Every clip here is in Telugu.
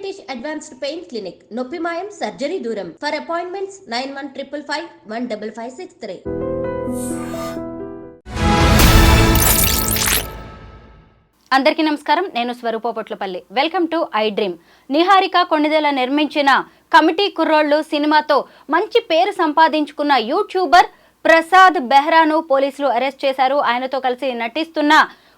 బ్రిటిష్ అడ్వాన్స్డ్ పెయిన్ క్లినిక్ నొప్పి మాయం సర్జరీ దూరం. For appointments nine one triple five one double five six three అందరికీ నమస్కారం. నేను స్వరూపపొట్లపల్లి welcome to I dream Niharika Konidela నిర్మించిన కమిటీ కుర్రోళ్ళు సినిమాతో మంచి పేరు సంపాదించుకున్న యూట్యూబర్ ప్రసాద్ బెహ్రాను పోలీసులు అరెస్ట్ చేశారు. ఆయనతో కలిసి నటిస్తున్న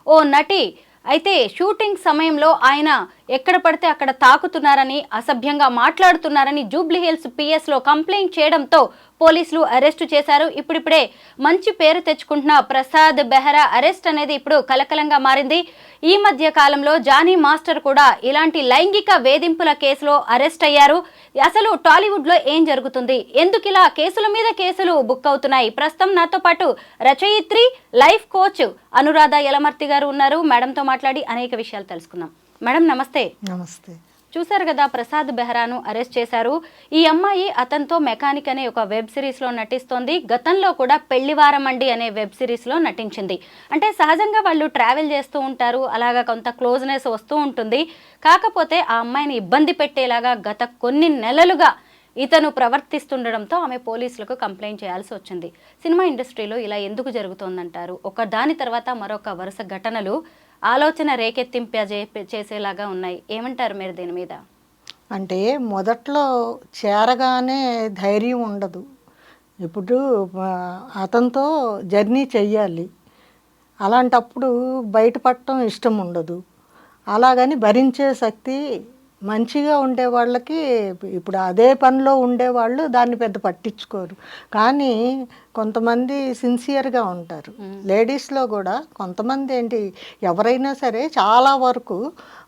ఓ నటి అయితే షూటింగ్ సమయంలో ఆయన ఎక్కడ పడితే అక్కడ తాకుతున్నారని అసభ్యంగా మాట్లాడుతున్నారని జూబ్లీహిల్స్ పిఎస్లో కంప్లైంట్ చేయడంతో పోలీసులు అరెస్టు చేశారు. ఇప్పుడిప్పుడే మంచి పేరు తెచ్చుకుంటున్న ప్రసాద్ బెహ్రా అరెస్ట్ అనేది ఇప్పుడు కలకలంగా మారింది. ఈ మధ్య కాలంలో జానీ మాస్టర్ కూడా ఇలాంటి లైంగిక వేధింపుల కేసులో అరెస్ట్ అయ్యారు. అసలు టాలీవుడ్లో ఏం జరుగుతుంది? ఎందుకు ఇలా కేసుల మీద కేసులు బుక్ అవుతున్నాయి? ప్రస్తుతం నాతో పాటు రచయిత్రి లైఫ్ కోచ్ అనురాధ యలమర్తి గారు ఉన్నారు. మేడంతో మాట్లాడి అనేక విషయాలు తెలుసుకుందాం. మేడం నమస్తే. నమస్తే. చూశారు కదా ప్రసాద్ బెహ్రాను అరెస్ట్ చేశారు. ఈ అమ్మాయి అతనితో మెకానిక్ అనే ఒక వెబ్ సిరీస్లో నటిస్తోంది. గతంలో కూడా పెళ్ళివారం అండి అనే వెబ్ సిరీస్లో నటించింది. అంటే సహజంగా వాళ్ళు ట్రావెల్ చేస్తూ ఉంటారు అలాగా కొంత క్లోజ్నెస్ వస్తూ ఉంటుంది. కాకపోతే ఆ అమ్మాయిని ఇబ్బంది పెట్టేలాగా గత కొన్ని నెలలుగా ఇతను ప్రవర్తిస్తుండడంతో ఆమె పోలీసులకు కంప్లైంట్ చేయాల్సి వచ్చింది. సినిమా ఇండస్ట్రీలో ఇలా ఎందుకు జరుగుతోందంటారు? ఒక దాని తర్వాత మరొక వరుస ఘటనలు ఆలోచన రేకెత్తింప చేసేలాగా ఉన్నాయి. ఏమంటారు మీరు దీని మీద? అంటే మొదట్లో చేరగానే ధైర్యం ఉండదు. ఇప్పుడు అతనితో జర్నీ చెయ్యాలి. అలాంటప్పుడు బయటపడటం ఇష్టం ఉండదు. అలాగని భరించే శక్తి మంచిగా ఉండే వాళ్ళకి ఇప్పుడు అదే పనిలో ఉండేవాళ్ళు దాన్ని పెద్ద పట్టించుకోరు. కానీ కొంతమంది సిన్సియర్గా ఉంటారు. లేడీస్లో కూడా కొంతమంది ఏంటి ఎవరైనా సరే చాలా వరకు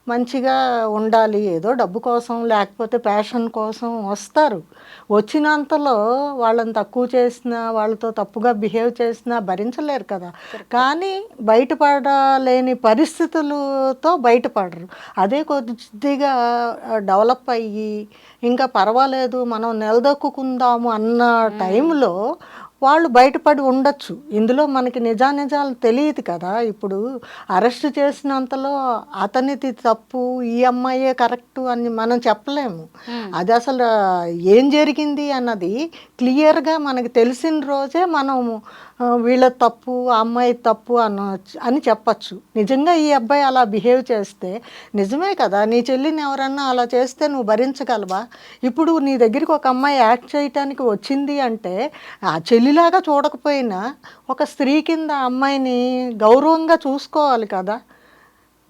మంచిగా ఉండాలి. ఏదో డబ్బు కోసం లేకపోతే ప్యాషన్ కోసం వస్తారు. వచ్చినంతలో వాళ్ళని తక్కువ చేసినా వాళ్ళతో తప్పుగా బిహేవ్ చేసినా భరించలేరు కదా. కానీ బయటపడలేని పరిస్థితులతో బయటపడరు. అదే కొద్దిగా డెవలప్ అయ్యి ఇంకా పర్వాలేదు మనం నిలదొక్కుందాము అన్న టైంలో వాళ్ళు బయటపడి ఉండొచ్చు. ఇందులో మనకి నిజానిజాలు తెలియదు కదా. ఇప్పుడు అరెస్ట్ చేసినంతలో అతనిది తప్పు ఈ అమ్మాయే కరెక్ట్ అని మనం చెప్పలేము. అది అసలు ఏం జరిగింది అన్నది క్లియర్గా మనకి తెలిసిన రోజే మనం ఆ, వీళ్ళ తప్పు ఆ అమ్మాయి తప్పు అనొచ్చు అని చెప్పచ్చు. నిజంగా ఈ అబ్బాయి అలా బిహేవ్ చేస్తే నిజమే కదా. నీ చెల్లిని ఎవరన్నా అలా చేస్తే నువ్వు భరించగలవా? ఇప్పుడు నీ దగ్గరికి ఒక అమ్మాయి యాక్ట్ చేయటానికి వచ్చింది అంటే ఆ స్త్రీలాగా చూడకపోయినా ఒక స్త్రీ కింద అమ్మాయిని గౌరవంగా చూసుకోవాలి కదా.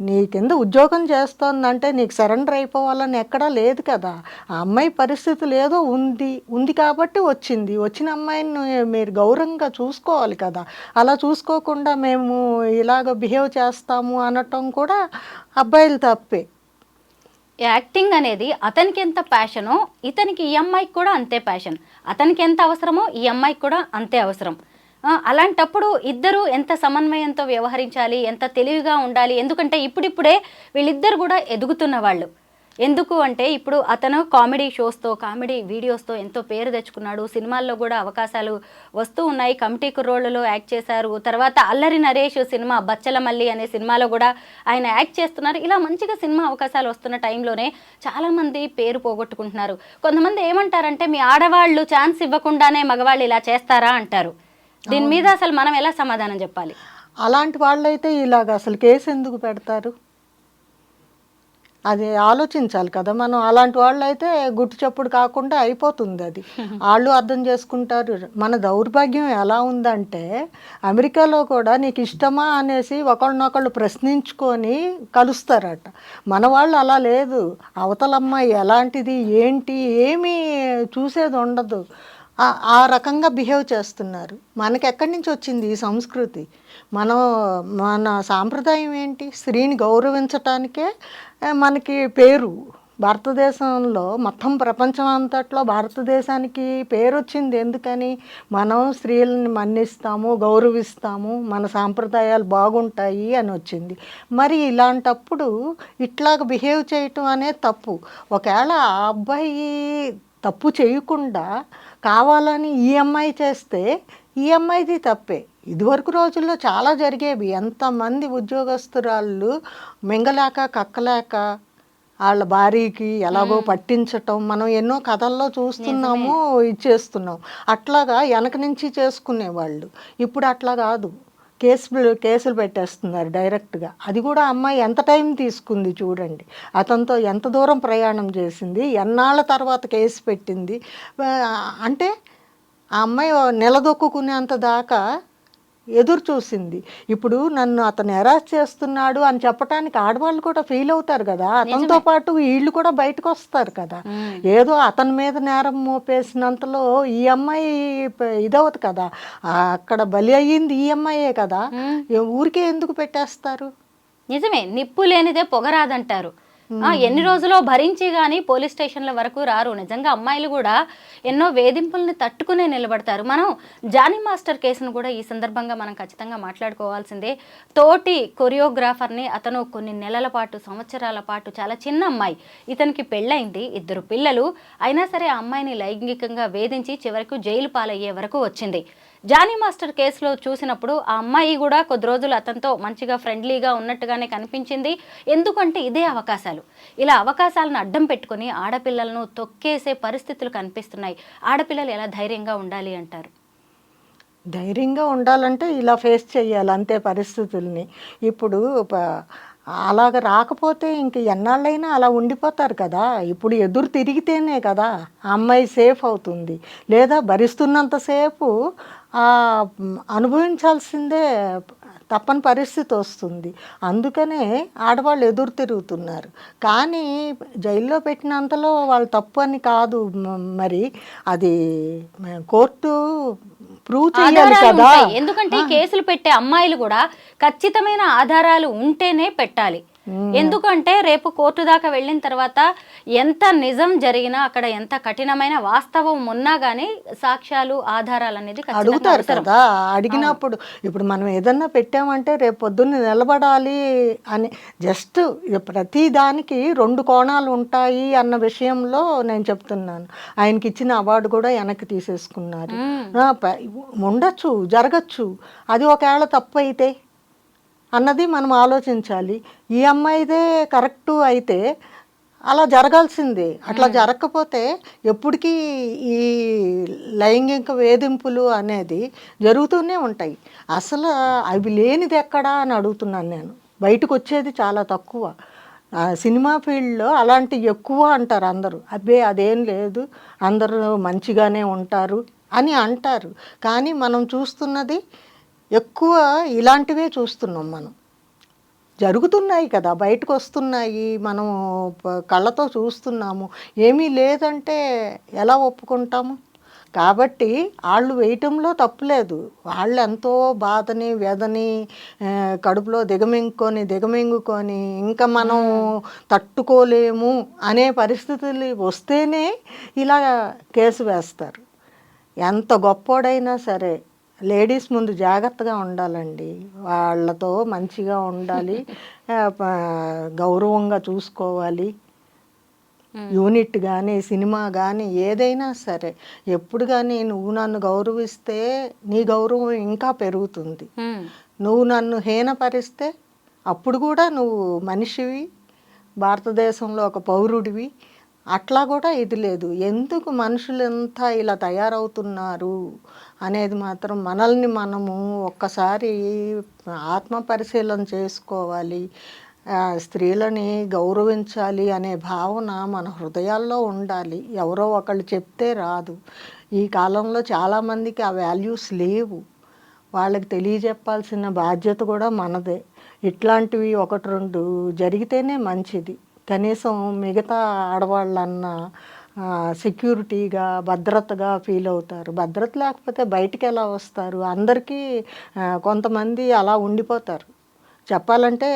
నీ కింద ఉద్యోగం చేస్తోందంటే నీకు సరెండర్ అయిపోవాలని ఎక్కడా లేదు కదా. ఆ అమ్మాయి పరిస్థితి లేదో ఉంది ఉంది కాబట్టి వచ్చింది. వచ్చిన అమ్మాయిని మీరు గౌరవంగా చూసుకోవాలి కదా. అలా చూసుకోకుండా మేము ఇలాగ బిహేవ్ చేస్తాము అనటం కూడా అబ్బాయిలు తప్పే. యాక్టింగ్ అనేది అతనికి ఎంత ప్యాషనో ఇతనికి ఈ అమ్మాయికి కూడా అంతే ప్యాషన్ అతనికి ఎంత అవసరమో ఈ అమ్మాయికి కూడా అంతే అవసరం. అలాంటప్పుడు ఇద్దరు ఎంత సమన్వయంతో వ్యవహరించాలి ఎంత తెలివిగా ఉండాలి ఎందుకంటే ఇప్పుడిప్పుడే వీళ్ళిద్దరు కూడా ఎదుగుతున్న వాళ్ళు. ఎందుకు అంటే ఇప్పుడు అతను కామెడీ షోస్తో కామెడీ వీడియోస్తో ఎంతో పేరు తెచ్చుకున్నాడు. సినిమాల్లో కూడా అవకాశాలు వస్తూ ఉన్నాయి. కమిటీ కుర్రోళ్ళలో యాక్ట్ చేశారు. తర్వాత అల్లరి నరేష్ సినిమా బచ్చల మల్లి అనే సినిమాలో కూడా ఆయన యాక్ట్ చేస్తున్నారు. ఇలా మంచిగా సినిమా అవకాశాలు వస్తున్న టైంలోనే చాలామంది పేరు పోగొట్టుకుంటున్నారు. కొంతమంది ఏమంటారంటే మీ ఆడవాళ్ళు ఛాన్స్ ఇవ్వకుండానే మగవాళ్ళు ఇలా చేస్తారా? అంటారు. దీని మీద అసలు మనం ఎలా సమాధానం చెప్పాలి? అలాంటి వాళ్ళైతే ఇలాగ అసలు కేసు ఎందుకు పెడతారు? అది ఆలోచించాలి కదా. మనం అలాంటి వాళ్ళు అయితే గుట్టు చప్పుడు కాకుండా అయిపోతుంది అది. వాళ్ళు అర్థం చేసుకుంటారు. మన దౌర్భాగ్యం ఎలా ఉందంటే అమెరికాలో కూడా నీకు ఇష్టమా అనేసి ఒకళ్ళనొకళ్ళు ప్రశ్నించుకొని కలుస్తారట. మన వాళ్ళు అలా లేదు. అవతలమ్మాయి ఎలాంటిది? ఏంటి? ఏమీ చూసేది ఉండదు. ఆ- రకంగా బిహేవ్ చేస్తున్నారు. మనకి ఎక్కడి నుంచి వచ్చింది ఈ సంస్కృతి? మనం మన సాంప్రదాయం ఏంటి? స్త్రీని గౌరవించటానికే మనకి పేరు. భారతదేశంలో మొత్తం ప్రపంచం అంతట్లో భారతదేశానికి పేరు వచ్చింది. ఎందుకని? మనం స్త్రీలను మన్నిస్తాము గౌరవిస్తాము మన సాంప్రదాయాలు బాగుంటాయి అని వచ్చింది. మరి ఇలాంటప్పుడు ఇట్లాగ బిహేవ్ చేయటం అనేది తప్పు. ఒకవేళ ఆ అబ్బాయి తప్పు చేయకుండా కావాలని ఈ అమ్మాయి చేస్తే ఈ అమ్మాయిది తప్పే. ఇదివరకు రోజుల్లో చాలా జరిగేవి. ఎంతమంది ఉద్యోగస్తురాళ్ళు మింగలేక కక్కలేక వాళ్ళ భార్యకి ఎలాగో పట్టించటం మనం ఎన్నో కథల్లో చూస్తున్నాము ఇచ్చేస్తున్నాం. అట్లాగా వెనక నుంచి చేసుకునేవాళ్ళు. ఇప్పుడు అట్లా కాదు. కేసులు కేసులు పెట్టేస్తున్నారు డైరెక్ట్గా. అది కూడా అమ్మాయి ఎంత టైం తీసుకుంది చూడండి. అతనితో ఎంత దూరం ప్రయాణం చేసింది ఎన్నాళ్ళ తర్వాత కేసు పెట్టింది. అంటే ఆ అమ్మాయి నిలదొక్కుకునేంత దాకా ఎదురు చూసింది. ఇప్పుడు నన్ను అతను ఎరాస్ చేస్తున్నాడు అని చెప్పడానికి ఆడవాళ్ళు కూడా ఫీల్ అవుతారు కదా. అతనితో పాటు వీళ్ళు కూడా బయటకు వస్తారు కదా. ఏదో అతని మీద నేరం మోపేసినంతలో ఈ అమ్మాయి ఇదవదు కదా. అక్కడ బలి అయ్యింది ఈ అమ్మాయే కదా. ఊరికే ఎందుకు పెట్టేస్తారు? నిజమే. నిప్పు లేనిదే పొగరాదంటారు. ఎన్ని రోజులో భరించి కానీ పోలీస్ స్టేషన్ల వరకు రారు. నిజంగా అమ్మాయిలు కూడా ఎన్నో వేధింపుల్ని తట్టుకునే నిలబడతారు. మనం జానీ మాస్టర్ కేసును కూడా ఈ సందర్భంగా మనం ఖచ్చితంగా మాట్లాడుకోవాల్సిందే. తోటి కొరియోగ్రాఫర్ని అతను కొన్ని నెలల పాటు సంవత్సరాల పాటు చాలా చిన్న అమ్మాయి. ఇతనికి పెళ్ళైంది ఇద్దరు పిల్లలు. అయినా సరే ఆ అమ్మాయిని లైంగికంగా వేధించి చివరకు జైలు పాలయ్యే వరకు వచ్చింది. జానీ మాస్టర్ కేసులో చూసినప్పుడు ఆ అమ్మాయి కూడా కొద్ది రోజులు అతనితో మంచిగా ఫ్రెండ్లీగా ఉన్నట్టుగానే కనిపించింది. ఎందుకంటే ఇదే అవకాశాలు. ఇలా అవకాశాలను అడ్డం పెట్టుకొని ఆడపిల్లలను తొక్కేసే పరిస్థితులు కనిపిస్తున్నాయి. ఆడపిల్లలు ఎలా ధైర్యంగా ఉండాలి అంటారు? ధైర్యంగా ఉండాలంటే ఇలా ఫేస్ చేయాలి అంతే పరిస్థితుల్ని. ఇప్పుడు అలాగ రాకపోతే ఇంక ఎన్నాళ్ళైనా అలా ఉండిపోతారు కదా. ఇప్పుడు ఎదురు తిరిగితేనే కదా అమ్మాయి సేఫ్ అవుతుంది. లేదా భరిస్తున్నంతసేపు అనుభవించాల్సిందే తప్పని పరిస్థితి వస్తుంది. అందుకనే ఆడవాళ్ళు ఎదురు తిరుగుతున్నారు. కానీ జైల్లో పెట్టినంతలో వాళ్ళు తప్పు అని కాదు. మరి అది కోర్టు ప్రూవ్ చేయాలి కదా. ఎందుకంటే ఈ కేసులు పెట్టే అమ్మాయిలు కూడా ఖచ్చితమైన ఆధారాలు ఉంటేనే పెట్టాలి. ఎందుకంటే రేపు కోర్టు దాకా వెళ్ళిన తర్వాత ఎంత నిజం జరిగినా అక్కడ ఎంత కఠినమైన వాస్తవం ఉన్నా గానీ సాక్ష్యాలు ఆధారాలు అనేది అడుగుతారు. కదా. అడిగినప్పుడు ఇప్పుడు మనం ఏదన్నా పెట్టామంటే రేపు పొద్దున్న నిలబడాలి అని జస్ట్ ప్రతి దానికి రెండు కోణాలు ఉంటాయి అన్న విషయంలో నేను చెప్తున్నాను. ఆయనకి ఇచ్చిన అవార్డు కూడా వెనక్కి తీసేసుకున్నారు. ప- ఉండొచ్చు జరగచ్చు. అది ఒకవేళ తప్పు అయితే అన్నది మనం ఆలోచించాలి. ఈ అమ్మాయిదే కరెక్టు అయితే అలా జరగాల్సిందే. అట్లా జరగకపోతే ఎప్పటికీ ఈ లైంగిక వేధింపులు అనేది జరుగుతూనే ఉంటాయి. అసలు అవి లేనిది ఎక్కడా అని అడుగుతున్నాను నేను. బయటకు వచ్చేది చాలా తక్కువ. సినిమా ఫీల్డ్లో అలాంటి ఎక్కువ అంటారు అందరూ. అబ్బే అదేం లేదు. అందరూ మంచిగానే ఉంటారు అని అంటారు. కానీ మనం చూస్తున్నది ఎక్కువ ఇలాంటివే చూస్తున్నాం మనం. జరుగుతున్నాయి కదా బయటకు వస్తున్నాయి మనం కళ్ళతో చూస్తున్నాము. ఏమీ లేదంటే ఎలా ఒప్పుకుంటాము? కాబట్టి వాళ్ళు వేయటంలో తప్పులేదు. వాళ్ళు ఎంతో బాధని వ్యధని ఆ, కడుపులో దిగమింగుకొని దిగమింగుకొని ఇంకా మనం తట్టుకోలేము అనే పరిస్థితులు వస్తేనే ఇలా కేసు వేస్తారు. ఎంత గొప్పోడైనా సరే లేడీస్ ముందు జాగ్రత్తగా ఉండాలండి. వాళ్ళతో మంచిగా ఉండాలి. గౌరవంగా చూసుకోవాలి. యూనిట్ కానీ సినిమా కానీ ఏదైనా సరే ఎప్పుడు కానీ నువ్వు నన్ను గౌరవిస్తే నీ గౌరవం ఇంకా పెరుగుతుంది. నువ్వు నన్ను హీనపరిస్తే అప్పుడు కూడా నువ్వు మనిషివి భారతదేశంలో ఒక పౌరుడివి. అట్లా కూడా ఇది లేదు. ఎందుకు మనుషులంతా ఇలా తయారవుతున్నారు అనేది మాత్రం మనల్ని మనము ఒక్కసారి ఆత్మ పరిశీలన చేసుకోవాలి. స్త్రీలని గౌరవించాలి అనే భావన మన హృదయాల్లో ఉండాలి. ఎవరో ఒకళ్ళు చెప్తే రాదు. ఈ కాలంలో చాలామందికి ఆ వాల్యూస్ లేవు. వాళ్ళకి తెలియజెప్పాల్సిన బాధ్యత కూడా మనదే. ఇట్లాంటివి ఒకటి రెండు జరిగితేనే మంచిది. కనీసం మిగతా ఆడవాళ్ళన్న సెక్యూరిటీగా భద్రతగా ఫీల్ అవుతారు. భద్రత లేకపోతే బయటికి ఎలా వస్తారు? అందరికీ కొంతమంది అలా ఉండిపోతారు. చెప్పాలంటే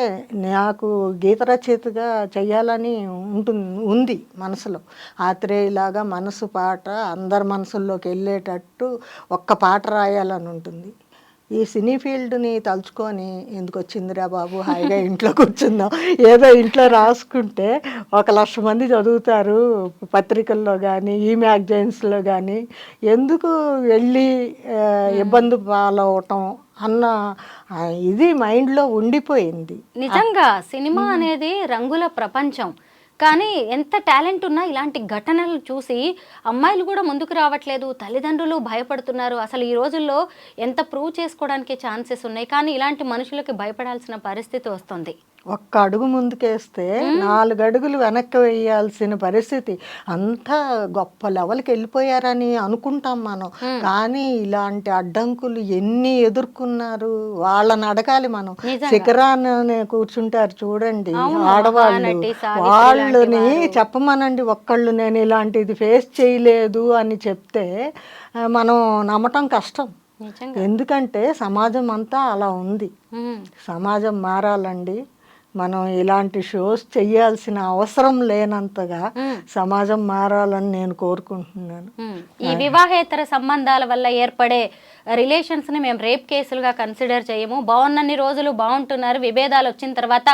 నాకు గీత రచయితగా చేయాలని ఉంటుంది ఉంది మనసులో. ఆత్రేయలాగా మనసు పాట అందరి మనసుల్లోకి వెళ్ళేటట్టు ఒక్క పాట రాయాలని ఉంటుంది. ఈ సినీ ఫీల్డ్ని తలుచుకొని ఎందుకు వచ్చిందిరా బాబు? హాయిగా ఇంట్లో కూర్చుందాం. ఏదో ఇంట్లో రాసుకుంటే ఒక లక్ష మంది చదువుతారు పత్రికల్లో కానీ ఈ మ్యాగజైన్స్లో కానీ ఎందుకు వెళ్ళి ఇబ్బంది పాలవటం అన్న ఇది మైండ్లో ఉండిపోయింది. నిజంగా సినిమా అనేది రంగుల ప్రపంచం. కానీ ఎంత టాలెంట్ ఉన్నా ఇలాంటి ఘటనలు చూసి అమ్మాయిలు కూడా ముందుకు రావట్లేదు తల్లిదండ్రులు భయపడుతున్నారు. అసలు ఈ రోజుల్లో ఎంత ప్రూవ్ చేసుకోవడానికి ఛాన్సెస్ ఉన్నాయి? కానీ ఇలాంటి మనుషులకి భయపడాల్సిన పరిస్థితి వస్తుంది. ఒక్క అడుగు ముందుకేస్తే నాలుగు అడుగులు వెనక్కి వేయాల్సిన పరిస్థితి. అంతా గొప్ప లెవెల్కి వెళ్ళిపోయారని అనుకుంటాం మనం. కానీ ఇలాంటి అడ్డంకులు ఎన్ని ఎదుర్కొన్నారు వాళ్ళని అడగాలి మనం. శిఖరాన్ని కూర్చుంటారు చూడండి ఆడవాళ్ళు. వాళ్ళని. చెప్పమనండి ఒక్కళ్ళు నేను ఇలాంటిది ఫేస్ చేయలేదు అని చెప్తే మనం నమ్మటం కష్టం. ఎందుకంటే సమాజం అంతా అలా ఉంది. సమాజం మారాలండి. మనం ఇలాంటి షోస్ చేయాల్సిన అవసరం లేనంతగా సమాజం మారాలని నేను కోరుకుంటున్నాను. ఈ వివాహేతర సంబంధాల వల్ల ఏర్పడే రిలేషన్స్ని మేము రేప్ కేసులుగా కన్సిడర్ చేయము. బాగున్నన్ని రోజులు బాగుంటున్నారు. విభేదాలు వచ్చిన తర్వాత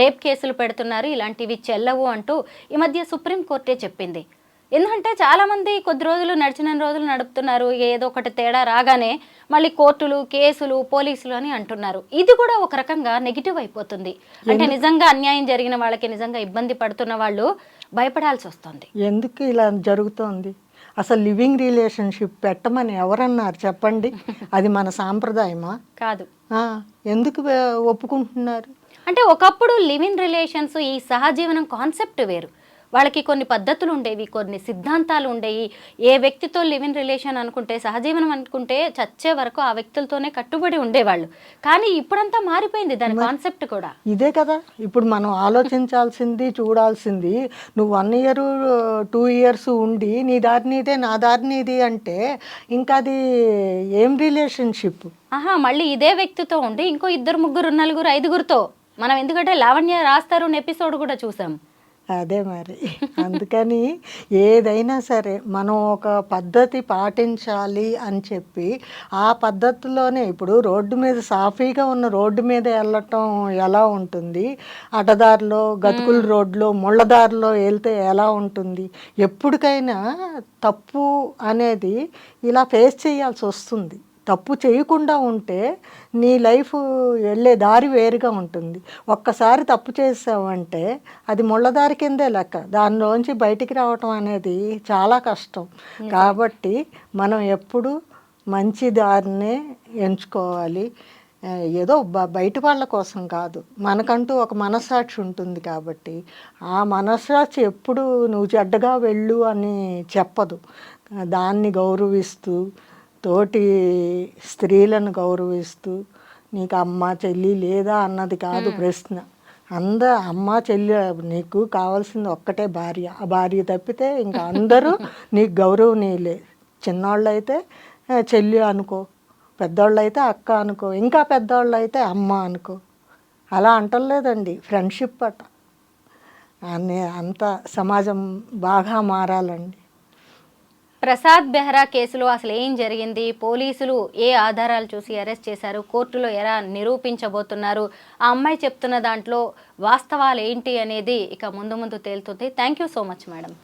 రేప్ కేసులు పెడుతున్నారు. ఇలాంటివి చెల్లవు అంటూ ఈ మధ్య సుప్రీం కోర్టే చెప్పింది. ఎందుకంటే చాలా మంది కొద్ది రోజులు నడిచిన రోజులు నడుపుతున్నారు ఏదో ఒకటి తేడా రాగానే మళ్ళీ కోర్టులు కేసులు పోలీసులు అని అంటున్నారు. ఇది కూడా ఒక రకంగా నెగిటివ్ అయిపోతుంది. అంటే నిజంగా అన్యాయం జరిగిన వాళ్ళకి నిజంగా ఇబ్బంది పడుతున్న వాళ్ళు భయపడాల్సి వస్తుంది. ఎందుకు ఇలా జరుగుతోంది? అసలు లివింగ్ రిలేషన్షిప్ పెట్టమని ఎవరన్నారు? చెప్పండి. అది మన సాంప్రదాయమా? కాదు. ఎందుకు ఒప్పుకుంటున్నారు? అంటే ఒకప్పుడు లివ్ ఇన్ రిలేషన్స్ ఈ సహజీవనం కాన్సెప్ట్ వేరు. వాళ్ళకి కొన్ని పద్ధతులు ఉండేవి కొన్ని సిద్ధాంతాలు ఉండేవి. ఏ వ్యక్తితో లివ్ ఇన్ రిలేషన్ అనుకుంటే సహజీవనం అనుకుంటే చచ్చే వరకు ఆ వ్యక్తులతోనే కట్టుబడి ఉండేవాళ్ళు. కానీ ఇప్పుడంతా మారిపోయింది దాని కాన్సెప్ట్ కూడా. ఇదే కదా. ఇప్పుడు మనం ఆలోచించాల్సింది చూడాల్సింది నువ్వు వన్ ఇయర్ టూ ఇయర్స్ ఉండి నీ దారి నీదే నా దారి నీది అంటే ఇంకా అది ఏం రిలేషన్షిప్? ఆహా మళ్ళీ ఇదే వ్యక్తితో ఉండి ఇంకో ఇద్దరు ముగ్గురు నలుగురు ఐదుగురితో మనం ఎందుకంటే లావణ్య రాస్తారు ఎపిసోడ్ కూడా చూసాం. అదే మరి. అందుకని ఏదైనా సరే మనం ఒక పద్ధతి పాటించాలి అని చెప్పి ఆ పద్ధతిలోనే ఇప్పుడు రోడ్డు మీద సాఫీగా ఉన్న రోడ్డు మీద వెళ్ళటం ఎలా ఉంటుంది? అడ్డదారిలో గతుకుల రోడ్లో ముళ్ళదారిలో వెళ్తే ఎలా ఉంటుంది? ఎప్పటికైనా తప్పు అనేది ఇలా ఫేస్ చేయాల్సి వస్తుంది. తప్పు చేయకుండా ఉంటే నీ లైఫ్ వెళ్ళే దారి వేరుగా ఉంటుంది. ఒక్కసారి తప్పు చేసావంటే అది ముళ్ళదారి కిందే లెక్క. దానిలోంచి బయటికి రావటం అనేది చాలా కష్టం. కాబట్టి మనం ఎప్పుడు మంచి దారినే ఎంచుకోవాలి. ఏదో బ- బయట వాళ్ళ కోసం కాదు. మనకంటూ ఒక మనస్సాక్షి ఉంటుంది కాబట్టి ఆ మనస్సాక్షి ఎప్పుడు నువ్వు చెడ్డగా వెళ్ళు అని చెప్పదు. దాన్ని గౌరవిస్తూ తోటి స్త్రీలను గౌరవిస్తూ నీకు అమ్మ చెల్లి లేదా అన్నది కాదు ప్రశ్న. అంద అమ్మ చెల్లి నీకు కావాల్సింది ఒక్కటే భార్య. ఆ భార్య తప్పితే ఇంకా అందరూ నీకు గౌరవనీయులే. చిన్నోళ్ళు అయితే చెల్లి అనుకో. పెద్దోళ్ళు అయితే అక్క అనుకో. ఇంకా పెద్దోళ్ళు అయితే అమ్మ అనుకో. అలా అంటలేదండి ఫ్రెండ్షిప్ అట. అంత సమాజం బాగా మారాలండి. ప్రసాద్ బెహ్రా కేసులో అసలు ఏం జరిగింది? పోలీసులు ఏ ఆధారాలు చూసి అరెస్ట్ చేశారు? కోర్టులో ఎలా నిరూపించబోతున్నారు? ఆ అమ్మాయి చెప్తున్న దాంట్లో వాస్తవాలు ఏంటి అనేది ఇక ముందు ముందు తేలుతుంది. Thank you so much madam